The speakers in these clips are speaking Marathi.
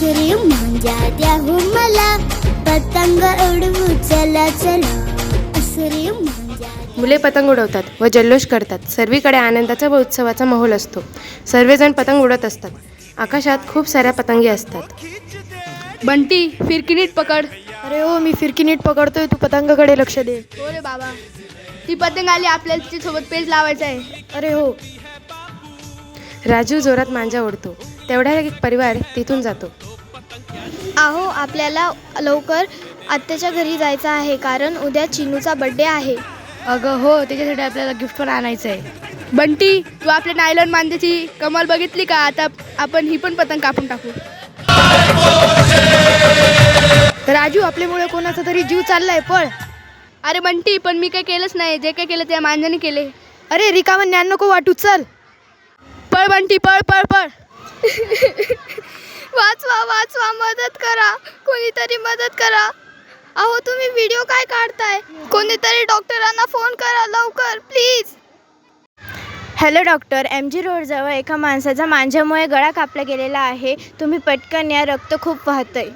असरी मांजा द्या हो मला. पतंग उडवू चला चला. असरी मुले पतंग उडवतात व जल्लोष करतात. सर्वीकडे आनंदाचा व उत्सवाचा माहोल असतो. सर्वजण पतंग उडत असतात. आकाशात खूप साऱ्या पतंगी असतात. बंटी फिरकी नीट पकड. अरे हो मी फिरकी नीट पकडतोय. तू पतंगाकडे लक्ष दे. हो रे बाबा. ती पतंग आली आपल्याला तिच्या सोबत पेज लावायचा आहे. अरे हो. राजू जोरात मांजा ओढतो. तेवढ्या एक परिवार तिथून जातो. आहो आपल्याला लवकर आत्याच्या घरी जायचं आहे कारण उद्या चिनूचा बड्डे आहे. अगं हो त्याच्यासाठी आपल्याला गिफ्ट पण आणायचं आहे बंटी तू आपल्या नायलॉन मांद्याची कमाल बघितली का? आता आपण ही पण पतंग कापून टाकू. राजू आपल्यामुळे कोणाचा तरी जीव चाललाय पळ. अरे बंटी पण मी काही केलंच नाही. जे काही केलं त्या मांजाने केले. अरे रिकामं ज्ञान नको वाटू चल. पळ बंटी पळ पळ पळ. वाचवा वाचवा मदत करा. कोणीतरी मदत करा. अहो तुम्ही व्हिडिओ काय काढताय? कोणीतरी डॉक्टरांना फोन करा लवकर please hello doctor M G रोडजवळ एका माणसाचा मांजामुळे गळा कापला गेलेला आहे. तुम्ही पटकन या रक्त खूप वाहतंय.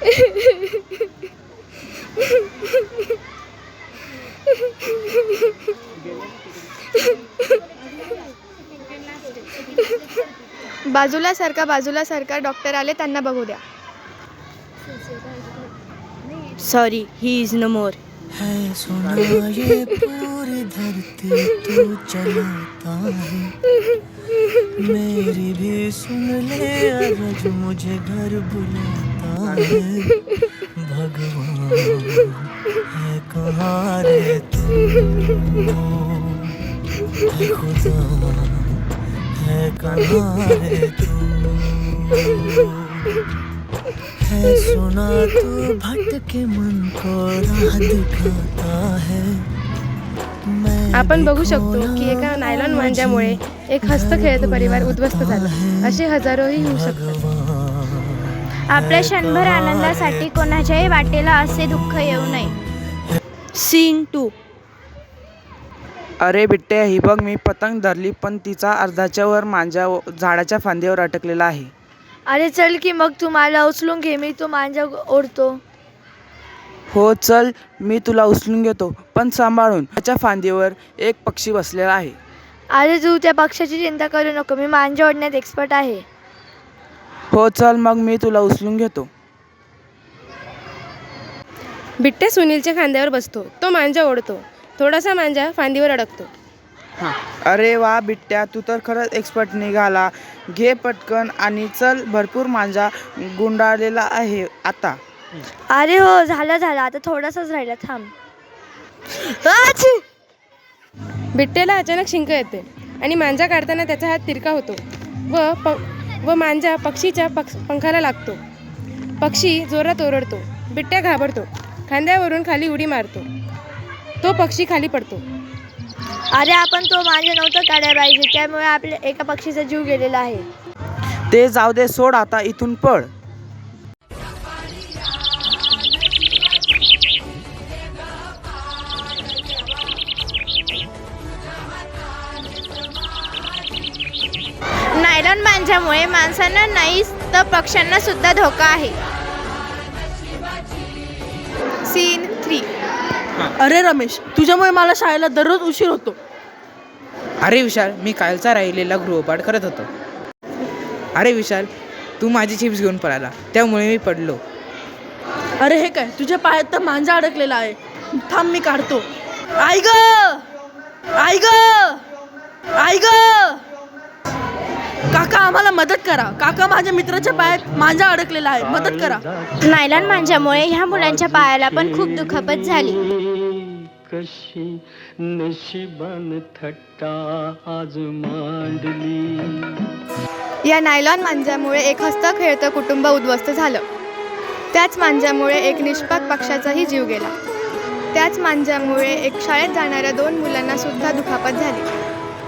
बाजूला सरका बाजूला सरका डॉक्टर आले त्यांना बघू द्या. Sorry he is no more है सुना ये पूरी धरती तू चलाता है। मेरी भी सुन ले अरज मुझे घर बुलाता है। भगवान है कहाँ रे तू है खुदा। है कहाँ रे तू? है सुना तू भटके मन को राह दिखाता है। आपण बघू शकतो की एका नायलॉन मांजामुळे एक हस्तखेळत परिवार उद्ध्वस्त झाला. असे हजारोही होऊ शकतात. आपल्या क्षणभर आनंदासाठी कोणाच्याही वाटेला असे दुःख येऊ नये. Scene two. अरे बिट्टे ही बघ मी पतंग धरली पण तिचा अर्धाच्या वर मांजा झाडाच्या फांदीवर अटकलेला आहे. अरे चल की मग तू मला उचलून घे मी तो मांजा ओढतो. हो चल मी तुला उचलून घेतो पण सांभाळून. त्याच्या फांदीवर एक पक्षी बसलेला आहे. अरे तू त्या पक्षाची चिंता करू नको मी मांजा ओढण्यात एक्सपर्ट आहे. हो चल मग मी तुला उचलून घेतो. बिट्टे सुनीलच्या खांद्यावर बसतो तो मांजा ओढतो. थोडासा मांजा फांदीवर अडकतो. हां. अरे वा बिट्ट्या तू तर खरंच एक्सपर्ट निघाला. घे पटकन आणि चल भरपूर मांजा गुंडाळलेला आहे आता. अरे हो झालं झालं. आता थोडासाच राहिला थांब. बिट्टेला अचानक शिंक येते आणि मांजा काढताना त्याचा हात तिरका होतो व प व मांजा पक्षीच्या पक्ष पंखाला लागतो. पक्षी जोरात ओरडतो. बिट्ट्या घाबरतो. खांद्यावरून खाली उडी मारतो. तो पक्षी खाली पडतो. अरे आपण तो मांजा नव्हता काढायला पाहिजे त्यामुळे आपल्या एका पक्षीचा जीव गेलेला आहे. ते जाऊ दे सोड आता इथून पळ. नायलॉन मांजामुळे माणसांना नाहीच तर पक्ष्यांना सुद्धा धोका आहे. सीन अरे रमेश तुझ्यामुळे मला शाळेला दररोज उशीर होतो. अरे विशाल मी कालचा राहिलेला गृहपाठ करत होतो. अरे विशाल तू माझी चिप्स घेऊन पळाला त्यामुळे मी पडलो. अरे हे काय तुझ्या पायात तर मांजा अडकलेला आहे. थांब मी काढतो. आई ग! आई ग! आई ग! काका आम्हाला मदत करा. काका माझ्या मित्राच्या पायात मांजा अडकलेला आहे मदत करा. नायलॉन मांजामुळे ह्या मुलांच्या पायाला पण खूप दुखापत झाली. कशी नशिबान थट्टा आज मांडली. या नायलॉन मांजामुळे एक हस्त खेळतं कुटुंब उद्ध्वस्त झालं. त्याच मांजामुळे एक निष्पाक पक्षाचाही जीव गेला. त्याच मांजामुळे एक शाळेत जाणाऱ्या दोन मुलांना सुद्धा दुखापत झाली.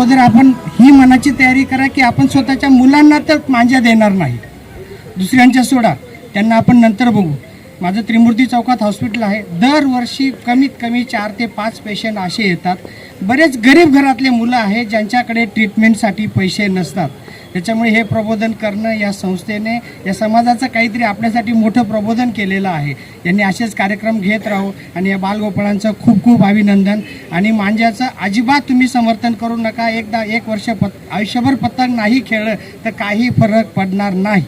अगोदर आपण ही मनाची तयारी करा की आपण स्वतःच्या मुलांना तर मांज्या देणार नाही. दुसऱ्यांच्या सोडा. त्यांना आपण नंतर बघू. माझं त्रिमूर्ती चौकात हॉस्पिटल आहे. दरवर्षी कमीत कमी चार ते पाच पेशंट असे येतात. बरेच गरीब घरातले मुलं आहेत ज्यांच्याकडे ट्रीटमेंटसाठी पैसे नसतात. त्याच्यामुळे हे प्रबोधन करणं या संस्थेने या समाजाचं काहीतरी आपल्यासाठी मोठं प्रबोधन केलेलं आहे. यांनी असेच कार्यक्रम घेत राहू आणि या बालगोपाळांचं खूप खूप अभिनंदन. आणि मांज्याचं अजिबात तुम्ही समर्थन करू नका. एकदा एक वर्ष पत आयुष्यभर पतंग नाही खेळलं तर काही फरक पडणार नाही.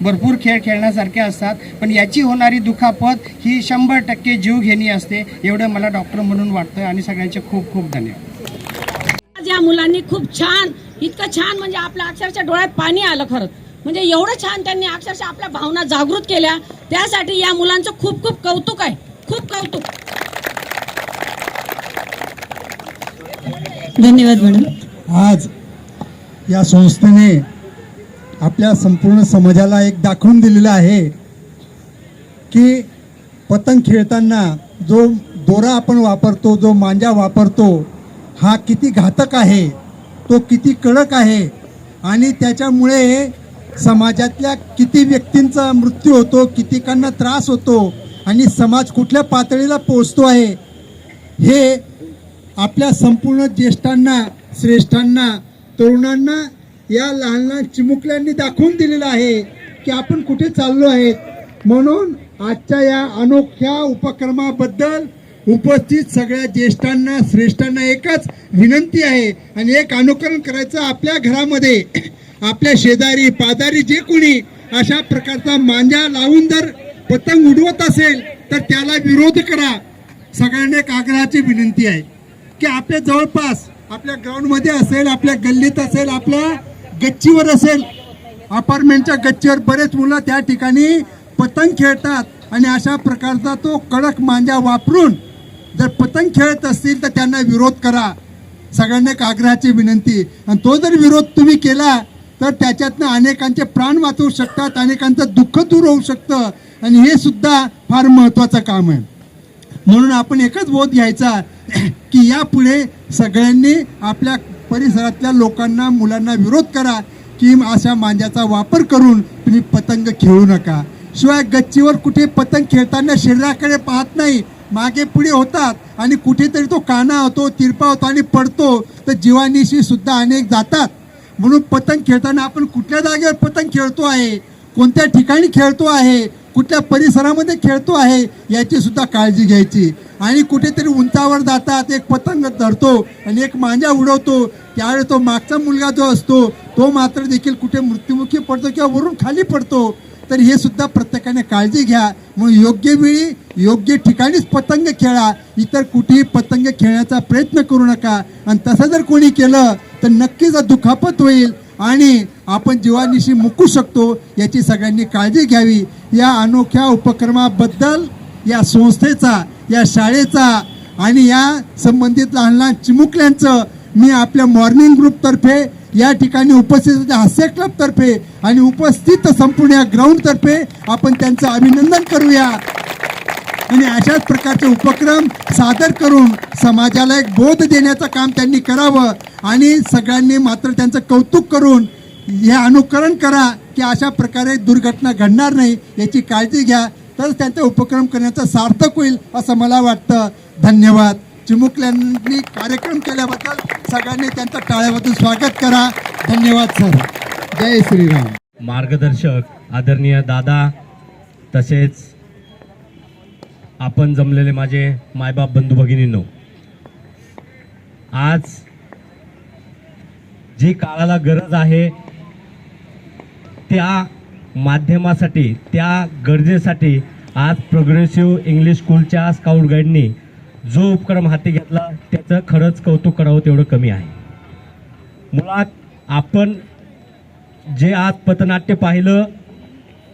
भरपूर खेळ खेळण्यासारखे असतात पण याची होणारी दुखापत ही शंभर टक्के जीवघेणी असते एवढं मला डॉक्टर म्हणून वाटतं आणि सगळ्यांचे खूप खूप धन्यवाद. या मुलांनी खूप छान इतकं छान म्हणजे आपल्या अक्षरशः डोळ्यात पाणी आलं खरंच. म्हणजे एवढं छान त्यांनी अक्षरशः आपल्या भावना जागृत केल्या. त्यासाठी या मुलांचं खूप खूप कौतुक आहे. खूप कौतुक. धन्यवाद मॅडम. आज या संस्थेने आपल्या संपूर्ण समाजाला एक दाखवून दिलेलं आहे की पतंग खेळताना जो दोरा आपण वापरतो जो मांजा वापरतो हा किती घातक आहे. तो किती कडक आहे आणि त्याच्यामुळे समाजातल्या किती व्यक्तींचा मृत्यू होतो कितीकांना त्रास होतो आणि समाज कुठल्या पातळीला पोचतो आहे हे आपल्या संपूर्ण ज्येष्ठांना श्रेष्ठांना तरुणांना या लहान लहान चिमुकल्यांनी दाखवून दिलेलं आहे की आपण कुठे चाललो आहेत. म्हणून आजच्या या अनोख्या उपक्रमाबद्दल उपस्थित सगळ्या ज्येष्ठांना श्रेष्ठांना एकच विनंती आहे आणि एक अनुकरण करायचं आपल्या घरामध्ये. आपल्या शेजारी पाजारी जे कोणी अशा प्रकारचा मांजा लावून जर पतंग उडवत असेल तर त्याला विरोध करा. सगळ्यांना एक आग्रहाची विनंती आहे की आपल्या जवळपास आपल्या ग्राउंडमध्ये असेल आपल्या गल्लीत असेल आपल्या गच्चीवर असेल अपार्टमेंटच्या गच्चीवर बरेच मुलं त्या ठिकाणी पतंग खेळतात आणि अशा प्रकारचा तो कडक मांजा वापरून जर पतंग खेळत असतील तर त्यांना विरोध करा. सगळ्यांना एक आग्रहाची विनंती. आणि तो जर विरोध तुम्ही केला तर त्याच्यातनं अनेकांचे प्राण वाचवू शकतात अनेकांचं दुःख दूर होऊ शकतं. आणि हे सुद्धा फार महत्त्वाचं काम आहे. म्हणून आपण एकच बोध घ्यायचा की यापुढे सगळ्यांनी आपल्या परिसरातल्या लोकांना मुलांना विरोध करा की अशा मांजाचा वापर करून तुम्ही पतंग खेळू नका. शिवाय गच्चीवर कुठे पतंग खेळताना शरीराकडे पाहत नाही मागे पुढे होतात आणि कुठेतरी तो काना होतो तिरपा होतो आणि पडतो तर जीवानीशी सुद्धा अनेक जातात. म्हणून पतंग खेळताना आपण कुठल्या जागेवर पतंग खेळतो आहे? कोणत्या ठिकाणी खेळतो आहे? कुठल्या परिसरामध्ये खेळतो आहे? याची सुद्धा काळजी घ्यायची. आणि कुठेतरी उंचावर जातात एक पतंग धरतो आणि एक मांजा उडवतो. त्यावेळी तो मागचा मुलगा जो असतो तो मात्र देखील कुठे मृत्युमुखी पडतो किंवा वरून खाली पडतो. तर हे सुद्धा प्रत्येकाने काळजी घ्या. म्हणून योग्य वेळी योग्य ठिकाणीच पतंग खेळा. इतर कुठेही पतंग खेळण्याचा प्रयत्न करू नका. आणि तसं जर कोणी केलं तर नक्कीच दुखापत होईल. आणि आपण जीवानिशी मुकू शकतो याची सगळ्यांनी काळजी घ्यावी. या अनोख्या उपक्रमाबद्दल या संस्थेचा या शाळेचा आणि या संबंधित लहान लहान चिमुकल्यांचं मी आपल्या मॉर्निंग ग्रुपतर्फे या ठिकाणी उपस्थित हास्य क्लबतर्फे आणि उपस्थित संपूर्ण या ग्राउंडतर्फे आपण त्यांचं अभिनंदन करूया. आणि अशाच प्रकारचे उपक्रम सादर करून समाजाला एक बोध देण्याचं काम त्यांनी करावं आणि सगळ्यांनी मात्र त्यांचं कौतुक करून हे अनुकरण करा की अशा प्रकारे दुर्घटना घडणार नाही याची काळजी घ्या. तर त्यांचा उपक्रम करण्याचं सार्थक होईल असं मला वाटतं. धन्यवाद. चिमुकल्यांनी कार्यक्रम केल्याबद्दल सगळ्यांनी त्यांचं टाळ्याबद्दल स्वागत करा. धन्यवाद सर. जय श्रीराम. मार्गदर्शक आदरणीय दादा तसेच आपण जमलेले माझे मायबाप बंधू भगिनींनो आज जी काळाला गरज आहे त्या माध्यमासाठी त्या गरजेसाठी आज प्रोग्रेसिव्ह इंग्लिश स्कूलच्या स्काउट गाईडनी जो उपक्रम हाती घेतला त्याचं खरंच कौतुक करावं तेवढं कमी आहे. मुळात आपण जे आज पथनाट्य पाहिलं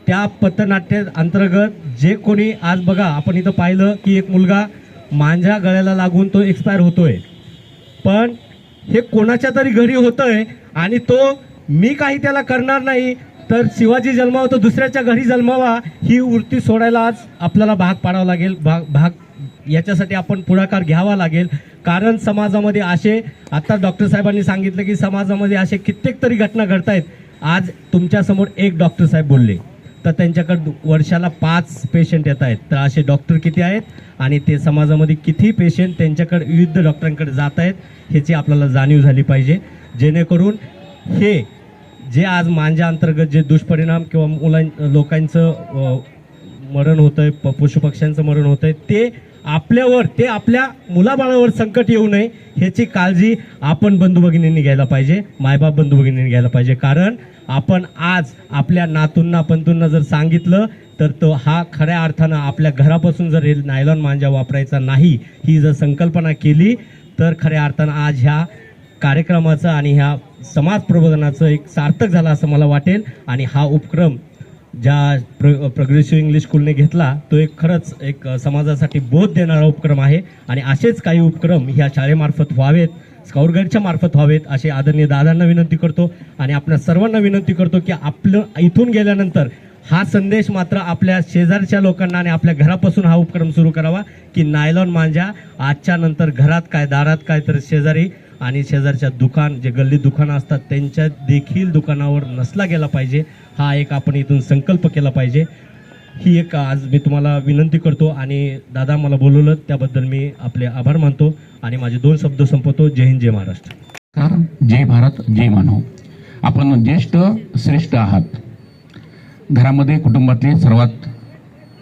त्या पथनाट्य अंतर्गत जे कोणी आज बघा आपण इथं पाहिलं की एक मुलगा मांजा गळ्याला लागून तो एक्सपायर होतोय. पण हे कोणाच्या तरी घरी होतंय आणि तो मी काही त्याला करणार नाही तर शिवाजी जन्मावा तो दुसऱ्याच्या घरी जन्मावा ही वृत्ती सोडायला आज आपल्याला भाग पाडावा लागेल भाग भाग याच्यासाठी आपण पुढाकार घ्यावा लागेल. कारण समाजामध्ये असे आता डॉक्टर साहेबांनी सांगितलं की समाजामध्ये असे कित्येक तरी घटना घडत आहेत आज तुमच्यासमोर एक डॉक्टर साहेब बोलले. तर त्यांच्याकडं वर्षाला पाच पेशंट येत आहेत. तर असे डॉक्टर किती आहेत? आणि ते समाजामध्ये किती पेशंट त्यांच्याकडे विविध डॉक्टरांकडे जात आहेत ह्याची आपल्याला जाणीव झाली पाहिजे. जेणेकरून हे जे आज मांजा अंतर्गत जे दुष्परिणाम किंवा मुलां लोकांचं मरण होतं आहे प पशुपक्ष्यांचं मरण होतं आहे ते आपल्यावर ते आपल्या मुलाबाळावर संकट येऊ नये ह्याची काळजी आपण बंधू भगिनींनी घ्यायला पाहिजे मायबाप बंधू भगिनींनी घ्यायला पाहिजे. कारण आपण आज आपल्या नातूंना पंतूंना जर सांगितलं तर तो हा खऱ्या अर्थानं आपल्या घरापासून जर हे नायलॉन मांजा वापरायचा नाही ही जर संकल्पना केली तर खऱ्या अर्थानं आज ह्या कार्यक्रमाचं आणि ह्या समाज प्रबोधनाचं एक सार्थक झालं असं मला वाटेल. आणि हा उपक्रम ज्या प्र प्रोग्रेसिव्ह इंग्लिश स्कूलने घेतला तो एक खरंच एक समाजासाठी बोध देणारा उपक्रम आहे. आणि असेच काही उपक्रम ह्या शाळेमार्फत व्हावेत स्काउट गाईडच्या मार्फत व्हावेत असे आदरणीय दादांना विनंती करतो. आणि आपल्या सर्वांना विनंती करतो की आपलं इथून गेल्यानंतर हा संदेश मात्र आपल्या शेजारच्या लोकांना आणि आपल्या घरापासून हा उपक्रम सुरू करावा की नायलॉन मांजा आजच्या नंतर घरात काय दारात काय तर शेजारी आणि शेजारच्या दुकान जे गल्ली दुकानं असतात त्यांच्या देखील दुकानावर नसला गेला पाहिजे. हा एक आपण इथून संकल्प केला पाहिजे. ही एक आज मी तुम्हाला विनंती करतो आणि दादा मला बोलवलं त्याबद्दल मी आपले आभार मानतो आणि माझे दोन शब्द संपवतो. जय हिंद जय महाराष्ट्र. जय भारत जय मानव. आपण ज्येष्ठ श्रेष्ठ आहात. घरामध्ये कुटुंबातले सर्वात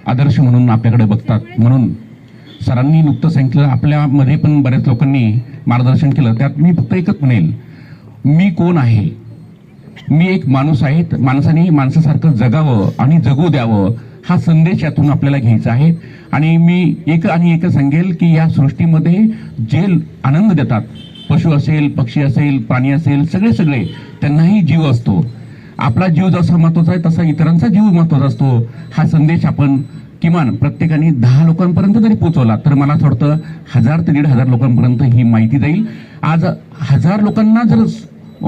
आदर्श म्हणून आपल्याकडे बघतात. म्हणून सरांनी नुकतं सांगितलं आपल्यामध्ये पण बऱ्याच लोकांनी मार्गदर्शन केलं. त्यात मी फक्त एकच म्हणेल मी कोण आहे? मी एक माणूस आहे माणसाने माणसासारखं जगावं आणि जगू द्यावं हा संदेश यातून आपल्याला घ्यायचा आहे. आणि मी एक आणि एक सांगेल की या सृष्टीमध्ये जे आनंद देतात पशु असेल पक्षी असेल प्राणी असेल सगळे सगळे त्यांनाही जीव असतो. आपला जीव जसा महत्त्वाचा आहे तसा इतरांचा जीव महत्त्वाचा असतो. हा संदेश आपण किमान प्रत्येकाने दहा लोकांपर्यंत जरी पोहोचवला तर मला असं वाटतं हजार ते दीड हजार लोकांपर्यंत ही माहिती जाईल. आज हजार लोकांना जर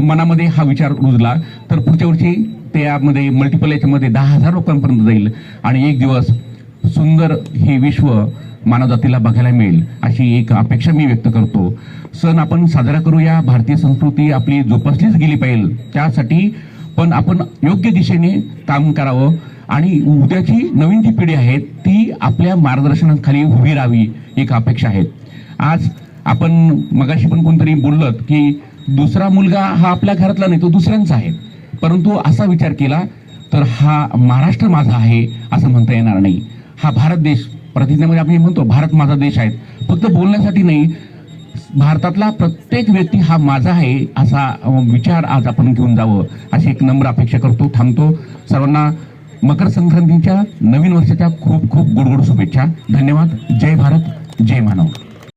मनामध्ये हा विचार रुजला तर पुढच्या वर्षी त्यामध्ये मल्टिपल याच्यामध्ये दहा हजार लोकांपर्यंत जाईल. आणि एक दिवस सुंदर हे विश्व मानवजातीला बघायला मिळेल अशी एक अपेक्षा मी व्यक्त करतो. सण आपण साजरा करूया भारतीय संस्कृती आपली जोपासलीच गेली पाहिजे त्यासाठी पण आपण योग्य दिशेने काम करावं. आणि उद्याची नवीन जी पिढी आहे ती आपल्या मार्गदर्शनाखाली उभी राहावी एक अपेक्षा आहे. आज आपण मगाशी पण कोणतरी बोललत की दुसरा मुलगा हा आपल्या घरातला नाही तो दुसऱ्यांचा आहे. परंतु असा विचार केला तर हा महाराष्ट्र माझा आहे असं म्हणता येणार नाही. हा भारत देश प्रतिज्ञामध्ये आपण म्हणतो भारत माझा देश आहे. फक्त बोलण्यासाठी नाही भारतातला प्रत्येक व्यक्ती हा माझा आहे असा विचार आज आपण घेऊन जावं अशी एक नम्र अपेक्षा करतो थांबतो. सर्वांना मकर संक्रांतीच्या नवीन वर्षाच्या खूप खूप गुडगुड शुभेच्छा. धन्यवाद. जय भारत. जय मानव.